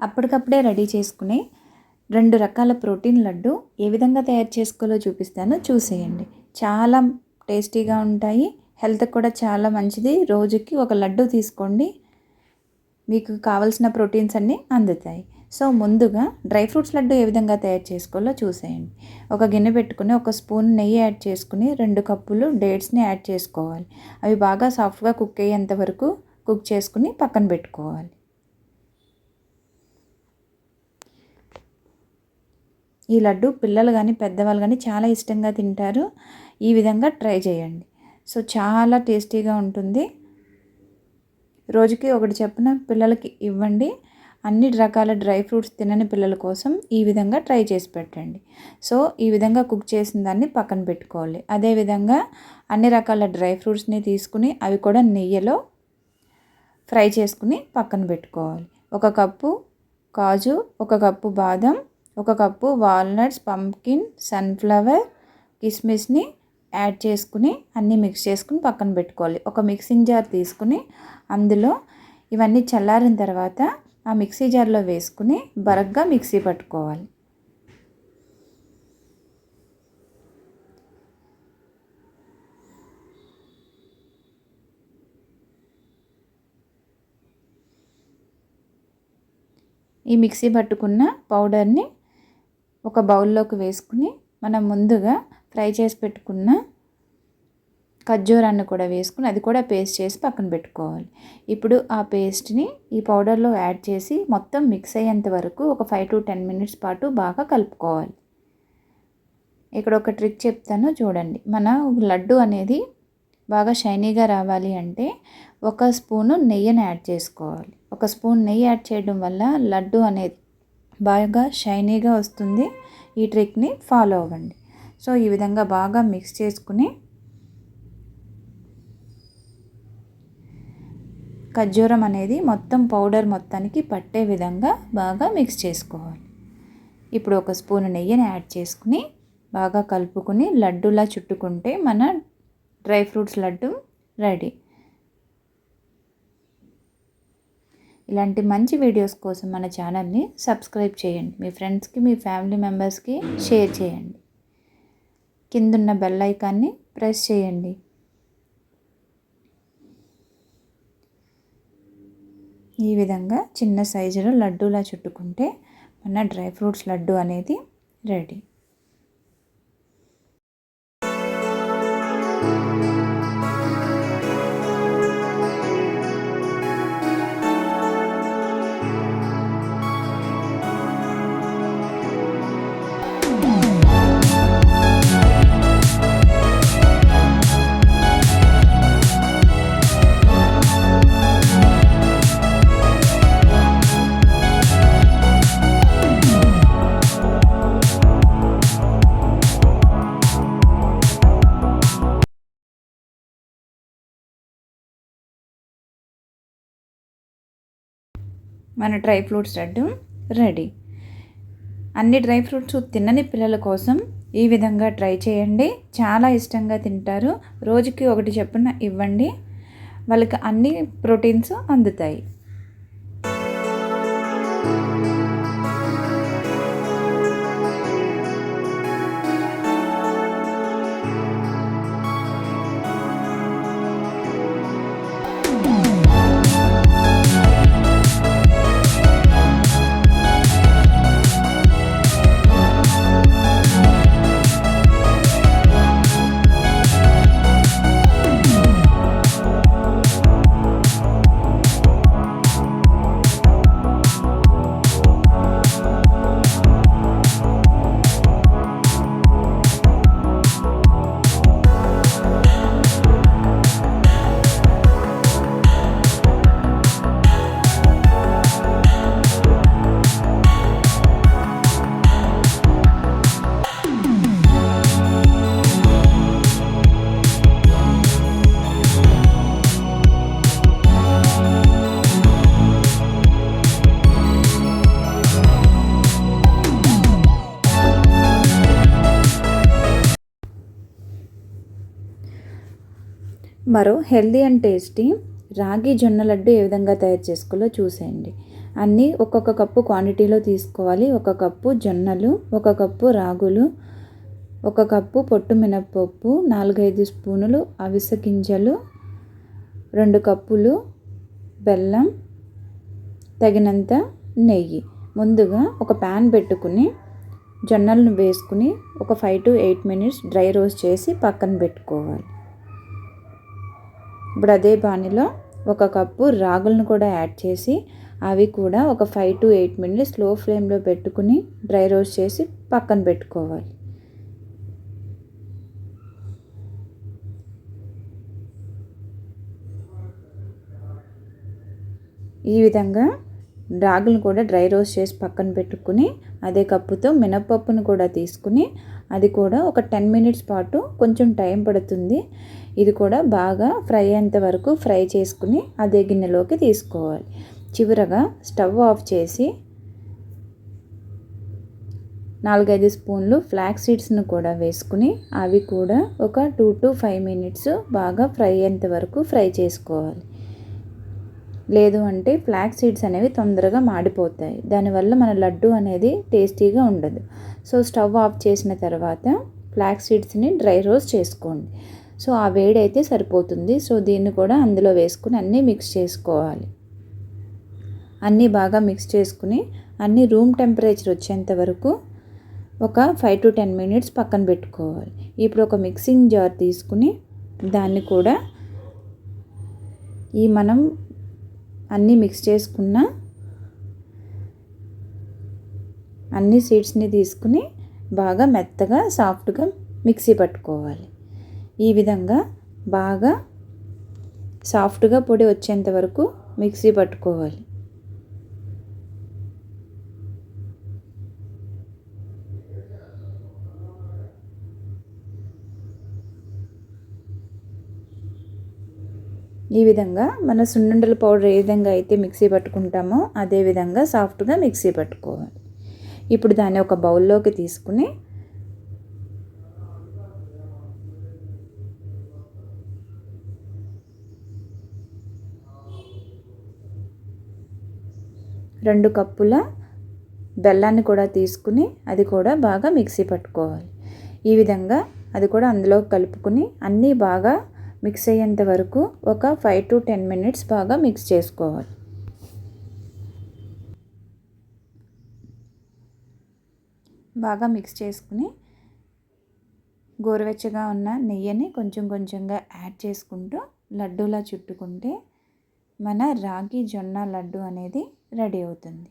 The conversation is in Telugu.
అప్పటికప్పుడే రెడీ చేసుకునే రెండు రకాల ప్రోటీన్ లడ్డు ఏ విధంగా తయారు చేసుకోవాలో చూపిస్తాను. చూసేయండి. చాలా టేస్టీగా ఉంటాయి. హెల్త్కి కూడా చాలా మంచిది. రోజుకి ఒక లడ్డు తీసుకోండి. మీకు కావలసిన ప్రోటీన్స్ అన్నీ అందుతాయి. సో ముందుగా డ్రై ఫ్రూట్స్ లడ్డు ఏ విధంగా తయారు చేసుకోవాలో చూసేయండి. ఒక గిన్నె పెట్టుకుని ఒక స్పూన్ నెయ్యి యాడ్ చేసుకుని రెండు కప్పులు డేట్స్ని యాడ్ చేసుకోవాలి. అవి బాగా సాఫ్ట్గా కుక్ అయ్యేంత వరకు కుక్ చేసుకుని పక్కన పెట్టుకోవాలి. ఈ లడ్డు పిల్లలు కానీ పెద్దవాళ్ళు కానీ చాలా ఇష్టంగా తింటారు. ఈ విధంగా ట్రై చేయండి. సో చాలా టేస్టీగా ఉంటుంది. రోజుకి ఒకటి చెప్పిన పిల్లలకి ఇవ్వండి. అన్ని రకాల డ్రై ఫ్రూట్స్ తినని పిల్లల కోసం ఈ విధంగా ట్రై చేసి పెట్టండి. సో ఈ విధంగా కుక్ చేసిన దాన్ని పక్కన పెట్టుకోవాలి. అదేవిధంగా అన్ని రకాల డ్రై ఫ్రూట్స్ని తీసుకుని అవి కూడా నెయ్యిలో ఫ్రై చేసుకుని పక్కన పెట్టుకోవాలి. ఒక కప్పు కాజు ఒక కప్పు బాదం ఒక కప్పు వాల్నట్స్ పంకిన్ సన్ఫ్లవర్ కిస్మిస్ని యాడ్ చేసుకుని అన్నీ మిక్స్ చేసుకుని పక్కన పెట్టుకోవాలి. ఒక మిక్సింగ్ జార్ తీసుకుని అందులో ఇవన్నీ చల్లారిన తర్వాత ఆ మిక్సీ జార్లో వేసుకుని బరగ్గా మిక్సీ పట్టుకోవాలి. ఈ మిక్సీ పట్టుకున్న పౌడర్ని ఒక బౌల్లోకి వేసుకుని మనం ముందుగా ఫ్రై చేసి పెట్టుకున్న ఖర్జూరాన్ని కూడా వేసుకుని అది కూడా పేస్ట్ చేసి పక్కన పెట్టుకోవాలి. ఇప్పుడు ఆ పేస్ట్ని ఈ పౌడర్లో యాడ్ చేసి మొత్తం మిక్స్ అయ్యేంత వరకు ఒక ఫైవ్ టు టెన్ మినిట్స్ పాటు బాగా కలుపుకోవాలి. ఇక్కడ ఒక ట్రిక్ చెప్తాను చూడండి. మన లడ్డు అనేది బాగా షైనీగా రావాలి అంటే ఒక స్పూను నెయ్యిని యాడ్ చేసుకోవాలి. ఒక స్పూన్ నెయ్యి యాడ్ చేయడం వల్ల లడ్డు అనేది బాగా షైనీగా వస్తుంది. ఈ ట్రిక్ని ఫాలో అవ్వండి. సో ఈ విధంగా బాగా మిక్స్ చేసుకుని ఖర్జూరం అనేది మొత్తం పౌడర్ మొత్తానికి పట్టే విధంగా బాగా మిక్స్ చేసుకోవాలి. ఇప్పుడు ఒక స్పూన్ నెయ్యిని యాడ్ చేసుకుని బాగా కలుపుకుని లడ్డులా చుట్టుకుంటే మన డ్రై ఫ్రూట్స్ లడ్డు రెడీ. ఇలాంటి మంచి వీడియోస్ కోసం మన ఛానల్ని సబ్స్క్రైబ్ చేయండి. మీ ఫ్రెండ్స్కి మీ ఫ్యామిలీ మెంబర్స్కి షేర్ చేయండి. కిందున్న బెల్ ఐకాన్ని ప్రెస్ చేయండి. ఈ విధంగా చిన్న సైజులో లడ్డూలా చుట్టుకుంటే మన డ్రై ఫ్రూట్స్ లడ్డు అనేది రెడీ. మన డ్రై ఫ్రూట్స్ లడ్డు రెడీ. అన్ని డ్రై ఫ్రూట్స్ తినని పిల్లల కోసం ఈ విధంగా ట్రై చేయండి. చాలా ఇష్టంగా తింటారు. రోజుకి ఒకటి చొప్పున ఇవ్వండి. వాళ్ళకి అన్ని ప్రోటీన్స్ అందుతాయి. మరో హెల్దీ అండ్ టేస్టీ రాగి జొన్న లడ్డు ఏ విధంగా తయారు చేసుకోవాలో చూసేయండి. అన్నీ ఒక్కొక్క కప్పు క్వాంటిటీలో తీసుకోవాలి. ఒక కప్పు జొన్నలు ఒక కప్పు రాగులు ఒక కప్పు పొట్టు మినప్పప్పు నాలుగైదు స్పూనులు అవిసె గింజలు రెండు కప్పులు బెల్లం తగినంత నెయ్యి. ముందుగా ఒక ప్యాన్ పెట్టుకుని జొన్నలను వేసుకుని ఒక five to eight minutes dry roast చేసి పక్కన పెట్టుకోవాలి. ఇప్పుడు అదే బాణిలో ఒక కప్పు రాగులను కూడా యాడ్ చేసి అవి కూడా ఒక five to eight minutes slow ఫ్లేమ్లో పెట్టుకుని డ్రై రోస్ట్ చేసి పక్కన పెట్టుకోవాలి. ఈ విధంగా రాగులను కూడా డ్రై రోస్ట్ చేసి పక్కన పెట్టుకుని అదే కప్పుతో మినపప్పును కూడా తీసుకుని అది కూడా ఒక టెన్ మినిట్స్ పాటు కొంచెం టైం పడుతుంది. ఇది కూడా బాగా ఫ్రై అయ్యేంత వరకు ఫ్రై చేసుకుని అదే గిన్నెలోకి తీసుకోవాలి. చివరగా స్టవ్ ఆఫ్ చేసి నాలుగైదు స్పూన్లు ఫ్లాక్ సీడ్స్ను కూడా వేసుకుని అవి కూడా ఒక టూ టు ఫైవ్ మినిట్స్ బాగా ఫ్రై అయ్యేంత వరకు ఫ్రై చేసుకోవాలి. లేదు అంటే ఫ్లాక్ సీడ్స్ అనేవి తొందరగా మాడిపోతాయి. దానివల్ల మన లడ్డు అనేది టేస్టీగా ఉండదు. సో స్టవ్ ఆఫ్ చేసిన తర్వాత ఫ్లాక్ సీడ్స్ని డ్రై రోస్ట్ చేసుకోండి. సో ఆ వేడి అయితే సరిపోతుంది. సో దీన్ని కూడా అందులో వేసుకుని అన్నీ మిక్స్ చేసుకోవాలి. అన్నీ బాగా మిక్స్ చేసుకుని అన్నీ రూమ్ టెంపరేచర్ వచ్చేంత వరకు ఒక ఫైవ్ టు టెన్ మినిట్స్ పక్కన పెట్టుకోవాలి. ఇప్పుడు ఒక మిక్సింగ్ జార్ తీసుకుని దాన్ని కూడా ఈ మనం అన్నీ మిక్స్ చేసుకున్న అన్ని సీడ్స్ని తీసుకుని బాగా మెత్తగా సాఫ్ట్గా మిక్సీ పట్టుకోవాలి. ఈ విధంగా బాగా సాఫ్ట్గా పొడి వచ్చేంత వరకు మిక్సీ పట్టుకోవాలి. ఈ విధంగా మన సున్నుండల పౌడర్ ఏ విధంగా అయితే మిక్సీ పట్టుకుంటామో అదే విధంగా సాఫ్ట్గా మిక్సీ పట్టుకోవాలి. ఇప్పుడు దాన్ని ఒక బౌల్లోకి తీసుకుని రెండు కప్పుల బెల్లాన్ని కూడా తీసుకుని అది కూడా బాగా మిక్సీ పట్టుకోవాలి. ఈ విధంగా అది కూడా అందులో కలుపుకుని అన్నీ బాగా మిక్స్ అయ్యేంత వరకు ఒక ఫైవ్ టు టెన్ మినిట్స్ బాగా మిక్స్ చేసుకోవాలి. బాగా మిక్స్ చేసుకుని గోరువెచ్చగా ఉన్న నెయ్యిని కొంచెం కొంచెంగా యాడ్ చేసుకుంటూ లడ్డూలా చుట్టుకుంటే మన రాగి జొన్న లడ్డు అనేది రెడీ అవుతుంది.